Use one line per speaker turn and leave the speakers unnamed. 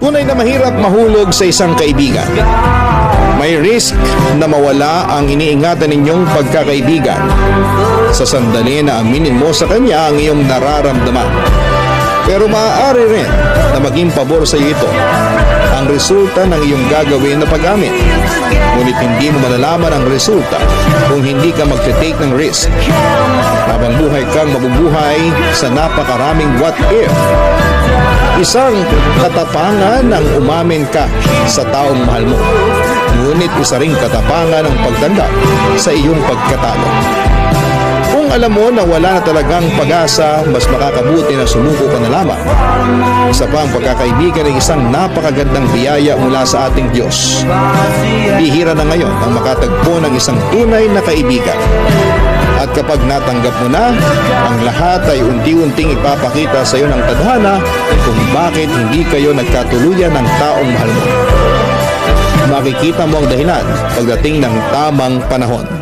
Tunay na mahirap mahulog sa isang kaibigan. May risk na mawala ang iniingatan ninyong pagkakaibigan sa sandali na aminin mo sa kanya ang iyong nararamdaman. Pero maaari rin na maging pabor sa iyo ito ang resulta ng iyong gagawin na paggamit. Ngunit hindi mo malalaman ang resulta kung hindi ka mag-take ng risk. Habang buhay kang mabubuhay sa napakaraming what if. Isang katapangan ang umamin ka sa taong mahal mo. Ngunit isa ring katapangan ang pagtanggap sa iyong pagkatalo. Kung alam mo na wala na talagang pag-asa, mas makakabuti na sumuko ka na lamang. Isa pa ang pagkakaibigan ay isang napakagandang biyaya mula sa ating Diyos. Bihira na ngayon ang makatagpo ng isang tunay na kaibigan. Kapag natanggap mo na, ang lahat ay unti-unting ipapakita sa iyo ng tadhana kung bakit hindi kayo nagkatuluyan ng taong mahal mo. Makikita mo ang dahilan pagdating ng tamang panahon.